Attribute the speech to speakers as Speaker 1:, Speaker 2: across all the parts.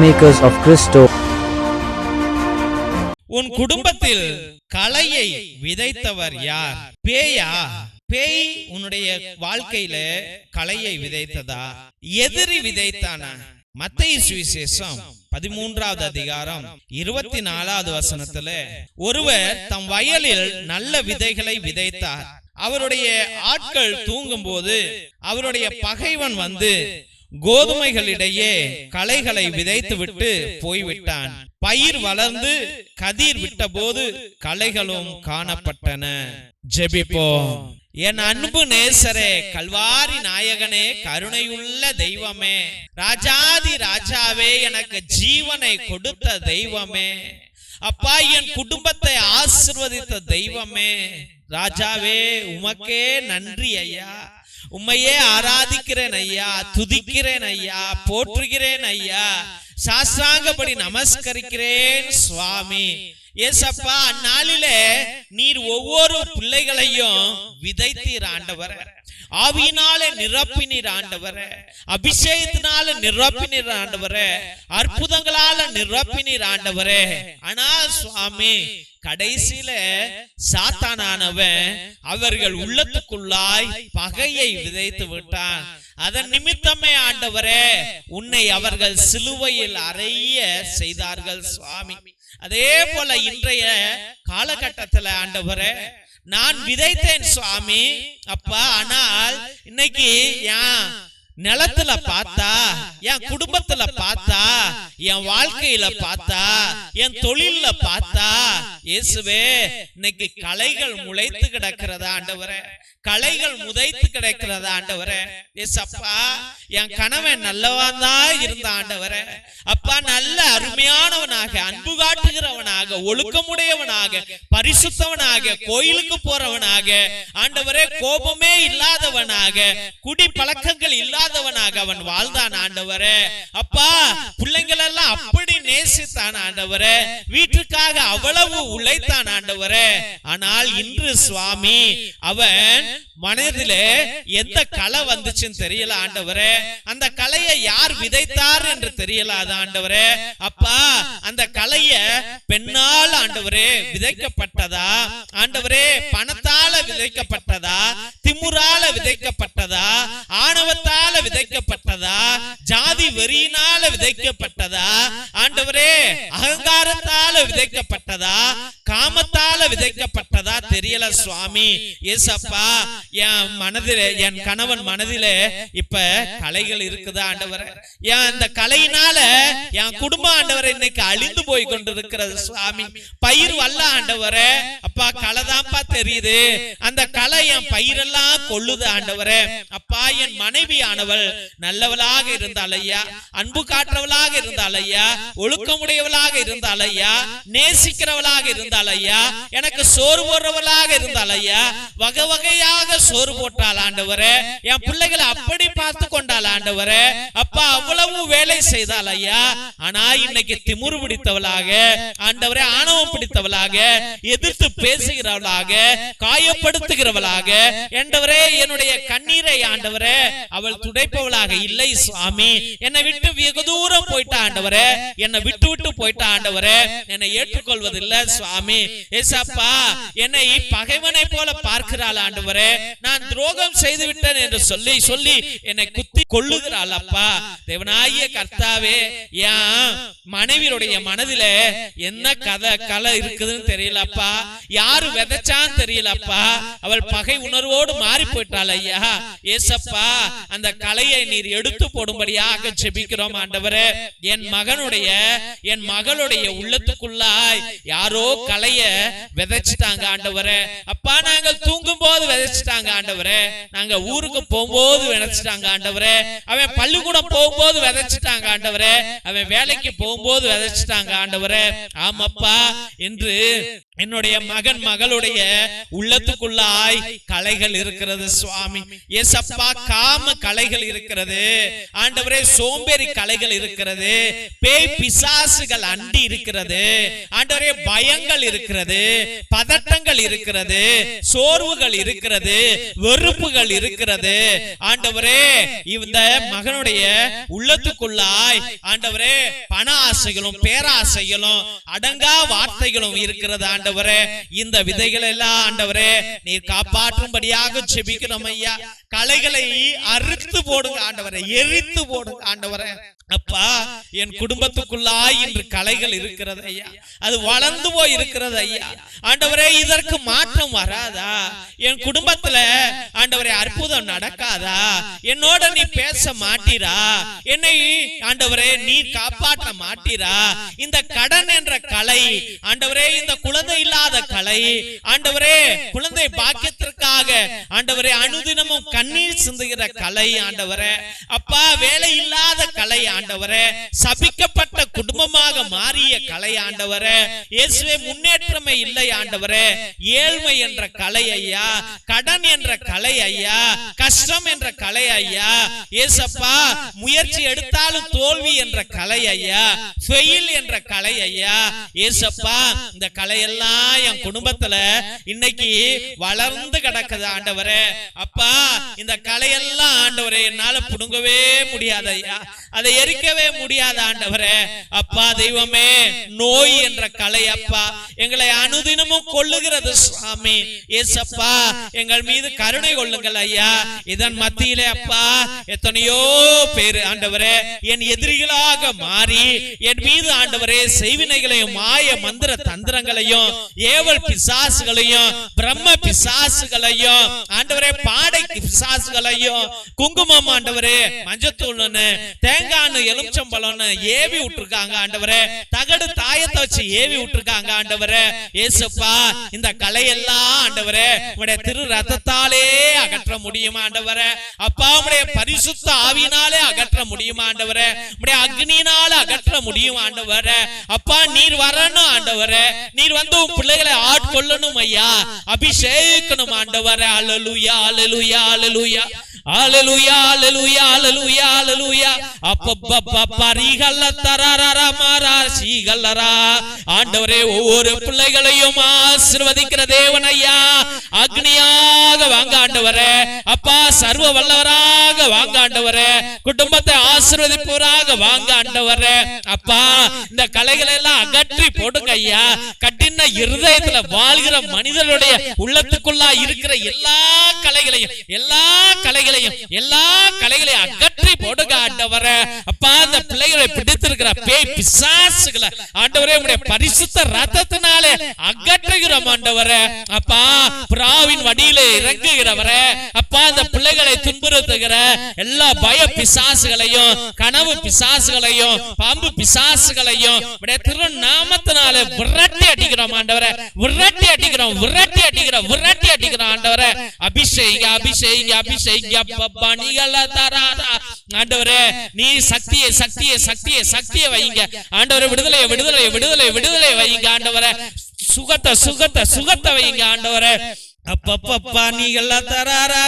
Speaker 1: Peacemakers of Christo.
Speaker 2: உன் குடும்பத்தில் கலையை விதைத்தவர் யார்? பேயா? பேய் உன்னுடைய வாழ்க்கையில கலையை விதைத்ததா? எதிரி விதைத்தானா மத்திய சுவிசேஷம் பதிமூன்றாவது அதிகாரம் இருபத்தி நாலாவது வசனத்துல ஒருவர் தம் வயலில் நல்ல விதைகளை விதைத்தார். அவருடைய ஆட்கள் தூங்கும் போது அவருடைய பகைவன் வந்து கோதுமைகளிடையே களைகளை விதைத்துவிட்டு போய்விட்டான். பயிர் வளர்ந்து கதிர் விட்டபோது களைகளும் காணப்பட்டன. ஜெபிப்போம். என் அன்பு நேசரே கல்வாரி நாயகனே கருணையுள்ள தெய்வமே ராஜாதி ராஜாவே எனக்கு ஜீவனை கொடுத்த தெய்வமே. அப்பா என் குடும்பத்தை ஆசிர்வதித்த தெய்வமே. ராஜாவே உமக்கே நன்றி ஐயா. உம்மையே ஆராதிக்கிறேன் ஐயா துதிக்கிறேன் ஐயா போற்றுகிறேன் ஐயா சாஸ்திராங்கப்படி நமஸ்கரிக்கிறேன் சுவாமி. ஏசப்பா அந்நாளிலே நீர் ஒவ்வொரு பிள்ளைகளையும் விதைத்தீர் ஆண்டவர். ஆவியினால நிரப்பினீர் ஆண்டவர. அபிஷேகத்தினால நிரப்பினீர் ஆண்டவர. அற்புதங்களால நிரப்பினீர் ஆண்டவரே. ஆனா சுவாமி கடைசியில சாத்தானவன் அவர்கள் உள்ளத்துக்குள்ளாய் பகையை விதைத்து விட்டான். அதன் நிமித்தமே ஆண்டவரே உன்னை அவர்கள் சிலுவையில் அறைய செய்தார்கள் சுவாமி. அதே போல இன்றைய காலகட்டத்துல ஆண்டவரே நான் விதைத்தேன் சுவாமி. அப்பா ஆனால் இன்னைக்கு ஏன் நிலத்துல பார்த்தா என் குடும்பத்துல பார்த்தா என் வாழ்க்கையில பார்த்தா என் தொழில்ல பார்த்தா இயேசுவே இன்னைக்கு கலைகள் முளைத்து கிடக்கிறதா ஆண்டவரே? கலைகள் முதைத்து கிடக்கிறதா ஆண்டவரே. ஏசப்பா என் கணவன் நல்லவன் தான் இருந்த ஆண்டவரே. அப்பா நல்ல அருமையானவனாக அன்பு காட்டுகிறவனாக ஒழுக்கமுடையவனாக பரிசுத்தவனாக கோயிலுக்கு போறவனாக ஆண்டவரே கோபமே இல்லாதவனாக குடி பழக்கங்கள் இல்லாதவனாக அவன் வாழ்ந்தான் ஆண்டவரே. அப்பா பிள்ளைங்கள் எல்லாம் அப்படி நேசித்தான் ஆண்டவரே. வீட்டுக்காக அவ்வளவு உழைத்தான் ஆண்டவரே. ஆனால் இன்று சுவாமி அவன் மனதிலே எந்த கலை வந்துச்சுன்னு தெரியல ஆண்டவரே. அந்த கலையை யார் விதைத்தார் என்று தெரியல அது ஆண்டவரே. அப்பா அந்த கலைய பெண்ணால் ஆண்டவரே விதைக்கப்பட்டதா? ஆண்டவரே பணத்தால விதைக்கப்பட்டதா? திமுறால விதைக்கப்பட்டதா? ஆணவத்தால விதைக்கப்பட்டதா? ஜாதி வெறியினால விதைக்கப்பட்டதா? ஆண்டவரே அகங்காரத்தால விதைக்கப்பட்டதா? காமத்தால விதைக்கப்பட்டதா தெரியல சுவாமி. ஏசப்பா என் மனதில என் கணவன் மனதில இப்ப கலைகள் இருக்குதா ஆண்டவர்? என் அந்த கலையினால என் குடும்ப ஆண்டவர் இன்னைக்கு அழிந்து போய் கொண்டிருக்கிறது சுவாமி. பயிர் வல்ல ஆண்டவர. அப்பா கலைதான்ப்பா தெரியுது. அந்த கலை என் பயிரெல்லாம் கொள்ளுது ஆண்டவர. அப்பா என் மனைவி ஆனவள் நல்லவளாக இருந்தால் ஐயா. அன்பு காட்டுறவளாக இருந்தால் ஐயா. ஒழுக்கமுடையவளாக இருந்தால் ஐயா. நேசிக்கிறவளாக இருந்தால் ஐயா எனக்கு சோறு போடுறவளாக இருந்தால் ஐயா வகை வகையாக சோறு போட்டால் ஆண்டவரே என் பிள்ளைகளை அப்படி பார்த்து கொண்டால் ஆண்டவரே அப்பா அவ்வளவு வேலை செய்தாள் ஐயா ஆனா இன்னைக்கு திமுரு பிடித்தவளாக ஆண்டவரே ஆணவம் பிடித்தவளாக எதிர்த்து பேசுகிறவளாக காயப்படுத்துகிறவளாக ஆண்டவரே என்னுடைய கண்ணீரை ஆண்டவரே அவள் துடைப்பவளாக இல்லை சுவாமி. என்னை விட்டு வெகு தூரம் போயிட்டா ஆண்டவரே என்னை விட்டு விட்டு போயிட்டா ஆண்டவரே என்னை ஏற்றுக்கொள்வதில்லை சுவாமி. ஏசப்பா என்னை பகைவனை போல பார்க்கிறாள் ஆண்டவரே நான் துரோகம் செய்து விட்டேன் என்று சொல்லி சொல்லி என்னை குத்தி கொள்ளுகிறாள் அப்பா. தேவனாகிய கர்த்தாவே ஏன் மனைவியுடைய மனதில என்ன கதை கலை இருக்குதுன்னு தெரியலப்பா யாரு விதைச்சான்னு தெரியலப்பா அவள் பகை உணர்வோடு மாறி போயிட்டாள் ஐயா. ஏசப்பா அந்த கலையை நீர் எடுத்து போடும்படியாக ஜெபிக்கிறோம் ஆண்டவரே. என் மகனுடைய என் மகளுடைய உள்ளத்துக்குள்ளாய் யாரோ கலைய விதைச்சிட்டாங்க ஆண்டவரே. அப்பா நாங்கள் தூ தூங்கும் போது விதைச்சிட்டாங்க ஆண்டவரே. நாங்க ஊருக்கு போகும்போது விதைச்சிட்டாங்க ஆண்டவரே. அவன் பள்ளிக்கூடம் போகும்போது விதைச்சிட்டாங்க ஆண்டவரே. அவன் வேலைக்கு போகும்போது விதைச்சிட்டாங்க ஆண்டவரே. ஆமாப்பா என்று என்னுடைய மகன் மகளுடைய உள்ளத்துக்குள்ளாய் கலைகள் இருக்கிறது சுவாமி. ஏசப்பா காம கலைகள் இருக்கிறது. ஆண்டவரே சோம்பேறி கலைகள் இருக்கிறது. பேய் பிசாசுகள் அண்டி இருக்கிறது. ஆண்டவரே பயங்கள் இருக்கிறது. பதட்டங்கள் இருக்கிறது. சோர்வுகள் இருக்கிறது. வெறுப்புகள் இருக்கிறது. ஆண்டவரே இந்த மகனுடைய உள்ளத்துக்குள்ளாய் ஆண்டவரே பண ஆசைகளும் பேராசைகளும் அடங்கா வார்த்தைகளும் இருக்கிறது ஆண்டவரே. இந்த விதைகள் எல்லாம் ஆண்டவரே நீர் காப்பாற்றும்படியாக செபிக்கிறோம் ஐயா. களைகளை அறுத்து போடுங்க ஆண்டவரே எரித்து போடுங்க ஆண்டவரே. அப்பா என் குடும்பத்துக்குள்ளாய் இன்று கலைகள் இருக்கிறது ஐயா. அது வளர்ந்து போய் இருக்கிறது ஐயா. ஆண்டவரே இதற்கு மாற்றம் வராதா? என் குடும்பத்துல ஆண்டவரே அற்புதம் நடக்காதா? என்னோட நீ பேச மாட்டீரா? என்னை ஆண்டவரே நீ காப்பாற்ற மாட்டீரா? இந்த கடன் என்ற கலை ஆண்டவரே இந்த குழந்தை இல்லாத கலை ஆண்டவரே குழந்தை பாக்கியத்திற்காக ஆண்டவரே அனுதினமும் கண்ணீர் சிந்துகிற கலை ஆண்டவரே. அப்பா வேலை இல்லாத கலை ஆண்டவரே சபிக்கப்பட்ட குடும்பமாக மாறிய கலை ஆண்டவரே இயேசுவே முன்னேற்றமே இல்லை ஆண்டவரே ஏழ்மை என்ற கலை ஐயா கடன் என்ற கலை ஐயா கஷ்டம் என்ற கலை ஐயா ஏசப்பா முயற்சி எடுத்தாலும் தோல்வி என்ற கலை ஐயா ஃபெயில் என்ற கலை ஐயா ஏசப்பா இந்த கலையெல்லாம் என் குடும்பத்துல இன்னைக்கு வளர்ந்து கிடக்குது ஆண்டவரே. அப்பா இந்த கலையெல்லாம் ஆண்டவரே என்னால புடுங்கவே முடியாது ஐயா. அதை எரிக்கவே முடியாத ஆண்டவரே. அப்பா தெய்வமே நோய் என்ற கலை அப்பா. எங்களை அனுதினமும் கொள்ளுகிறது சுவாமி. ஏசப்பா எங்கள் மீது கருணை கொள்ளுங்கள் ஐயா. இதன் மத்தியிலே அப்பா எத்தனையோ பேர் ஆண்டவரே என் எதிரிகளாக மாறி என் மீது ஆண்டவரே செய்வினைகளையும் மாய மந்திர தந்திரங்களையும் ஏவல் பிசாசுகளையும் பிரம்ம பிசாசுகளையும் ஆண்டவரே பாடை பிசாசுகளையும் குங்குமம் ஆண்டவரே மஞ்சத்தூள்னு தேங்காய் எலுமிச்சம்பழம்னு ஏவி விட்டுருக்காங்க ஆண்டவரே. தகடு தாயத்தை வச்சு ஏவி விட்டுருக்காங்க ஆண்டவரே. ஏசப்பா இந்த கலையெல்லாம் ஆண்டவரே உடைய திரு ரத்தத்தாலே அகற்ற முடியுமா ஆண்டவரே? அப்பா உடைய பரிசுத்த ஆவினாலே அகற்ற முடியுமா ஆண்டவரே? உடைய அக்னினால அகற்ற முடியும் ஆண்டவரே? அப்பா நீர் வரணும் ஆண்டவரே. நீர் வந்து உன் பிள்ளைகளை ஆட்கொள்ளணும் ஐயா. அபிஷேகணும் ஆண்டவரே. அல்லலுயா அல்லலுயா அல்லலுயா Hallelujah, hallelujah, hallelujah, hallelujah. அப்பப்பப்பப்பா, ஆண்டவரே ஒவ்வொரு பிள்ளைகளையும் ஆசீர்வதிக்கிற தேவன் அக்னியாக வாங்க ஆண்டவரே. அப்பா சர்வ வல்லவராக வாங்க ஆண்டவரே. குடும்பத்தை ஆசீர்வதிப்பவராக வாங்க ஆண்டவரே. அப்பா இந்த கலைகளை எல்லாம் அகற்றி போடுங்க ஐயா. கட்டின இருதயத்துல வாழ்கிற மனிதனுடைய உள்ளத்துக்குள்ளா இருக்கிற எல்லா கலைகளையும் எல்லா கலைகளையும் கலைகளையும் எல்லா கலைகளையும் அகற்றி போடுங்க ஆண்டவரே. அப்பா அந்த பிள்ளைகளை பிடித்திருக்கிற பேய் பிசாசுகளை ஆண்டவரே உடைய பரிசுத்த ரத்தத்தினாலே அகற்றுகிறோம் ஆண்டவரே. அப்பா பிராவின் வடியில இறங்குகிறவரே. அப்பா அந்த பிள்ளைகளை துன்புறுத்துகிற எல்லா பய பிசாசுகளையும் கனவு பிசாசுகளையும் பாம்பு பிசாசுகளையும் திருநாமத்தினால விரட்டி அடிக்கிறோம் ஆண்டவரே. விரட்டி அடிக்கிறோம் விரட்டி அடிக்கிறோம் விரட்டி அடிக்கிறோம் ஆண்டவரே. அபிஷேக அபிஷேக அபிஷேக அப்பப்பா நீங்கள தராதா? ஆண்டவரே நீ சக்தியை சக்தியை சக்தியை சக்தியை வைங்க. ஆண்டவரே விடுதலை விடுதலை விடுதலை விடுதலை வைங்க ஆண்டவரே. சுகத்தை சுகத்தை சுகத்தை வைங்க ஆண்டவரே. அப்பப்பப்பா தராரா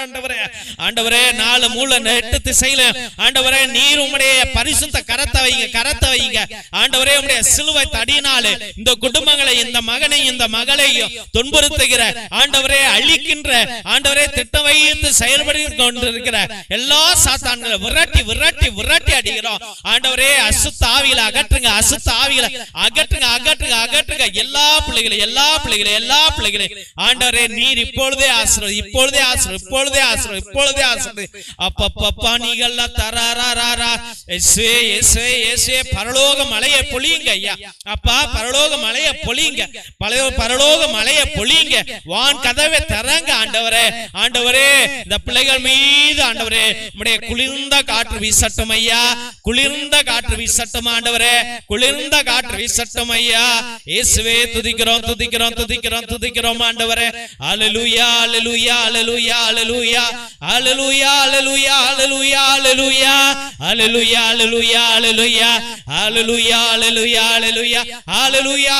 Speaker 2: ஆண்டவரே ஆண்டவரே நாலு மூல எட்டு திசையில ஆண்டவரே நீர் உம்முடைய பரிசுத்த கரத்தை வைங்க கரத்தை வைங்க. ஆண்டவரே உம்முடைய சிலுவை இந்த குடும்பங்களை இந்த மகனை இந்த மகளையும் துன்புறுத்துகிற ஆண்டவரே அழிக்கின்ற ஆண்டவரே திட்டம் வைத்து செயல்படுத்தி கொண்டிருக்கிற எல்லா சாத்தான்களை விரட்டி விரட்டி விரட்டி அடிக்கிறோம். ஆண்டவரே அசுத்த ஆவிகளை அகற்றுங்க அசுத்த ஆவிகளை அகற்றுங்க அகற்றுங்க அகற்றுங்க. எல்லா பிள்ளைகளை எல்லா பிள்ளைகளை எல்லா பிள்ளைகளை ஆண்டவரே நீர் இப்பொழுதே ஆசிரியர் இப்பொழுதே ஆசிரியர் இப்பொழுதே ஆசிரியர் இப்பொழுதே ஆசிரியர் அப்பப்பப்பா நீங்கள தராரா பரலோக மலையை பொழியுங்க ஐயா. அப்பா பரலோக மலையை பொழியுங்க. பழைய பரலோக மலையை பொழியுங்க. வான் கதவை தரங்க ஆண்டவரே. ஆண்டவரே. இந்த பிள்ளைகள் மீது ஆண்டவரே. உம்முடைய குளிர்ந்த காற்று வீசட்டும் ஐயா. குளிர்ந்த காற்று வீசட்டும் ஆண்டவரே. குளிர்ந்த காற்று வீசட்டும் ஐயா. இயேசுவே துதிக்கிறோம் துதிக்கிறோம் துதிக்கிறோம் துதிக்கிறோம் ஆண்டவரே. அல்லேலூயா அல்லேலூயா அல்லேலூயா அல்லேலூயா அல்லேலூயா அல்லேலூயா அல்லேலூயா அல்லேலூயா அல்லேலூயா அல்லேலூயா அல்லேலூயா அல்லேலூயா அல்லேலூயா அல்லேலூயா அல்லேலூயா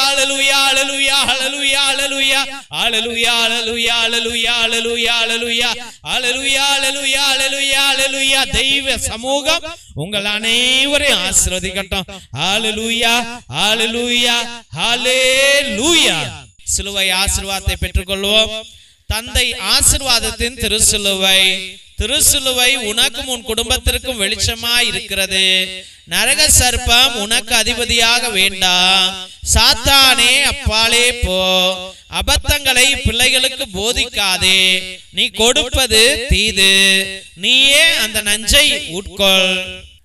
Speaker 2: தெய்வ சமூகம் உங்கள் அனைவரையும் ஆசீர்வதிக்கட்டும். ஹalleluya ஹalleluya ஹalleluya சிலுவை ஆசீர்வாதத்தை பெற்றுக்கொள்வோம். தந்தை ஆசீர்வாதத்தின் திருச்சிலுவை திருசிலுவை உனக்கும் உன் குடும்பத்திற்கும் வெளிச்சமாய் இருக்கிறது நரக சர்ப்பம் உனக்கு அதிபதியாக வேண்டாம் சாத்தானே அப்பாலே போ. அபத்தங்களை பிள்ளைகளுக்கு போதிக்காதே. நீ கொடுப்பது தீது. நீயே அந்த நஞ்சை உட்கொள்.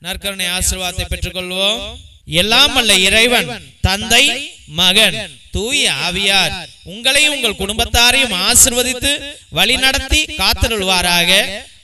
Speaker 2: நற்கருணை ஆசிர்வாதத்தை பெற்றுக்கொள்வோம். எல்லாம் அல்ல இறைவன் தந்தை மகன் தூய ஆவியார் உங்களையும் உங்கள் குடும்பத்தாரையும் ஆசிர்வதித்து வழிநடத்தி காத்திருள்வாராக.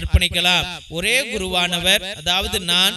Speaker 2: அர்ப்பணிக்கலாம். ஒரே குருவானவர் அதாவது நான்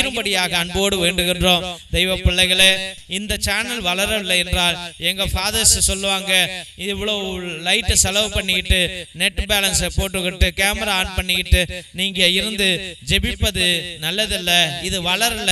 Speaker 2: பகிரும்படியாக அன்போடு வேண்டுகின்றோம். தெய்வ பிள்ளைகளே இந்த சேனல் வளரவில்லை என்றால் எங்க ஃபாதர்ஸ் சொல்லுவாங்க இவ்வளவு லைட் செலவு பண்ணிக்கிட்டு நெட் பேலன்ஸை போட்டுக்கிட்டு கேமரா ஆன் பண்ணிக்கிட்டு நீங்க இருந்து ஜெபிப்பது நல்லதில்லை இது வளரல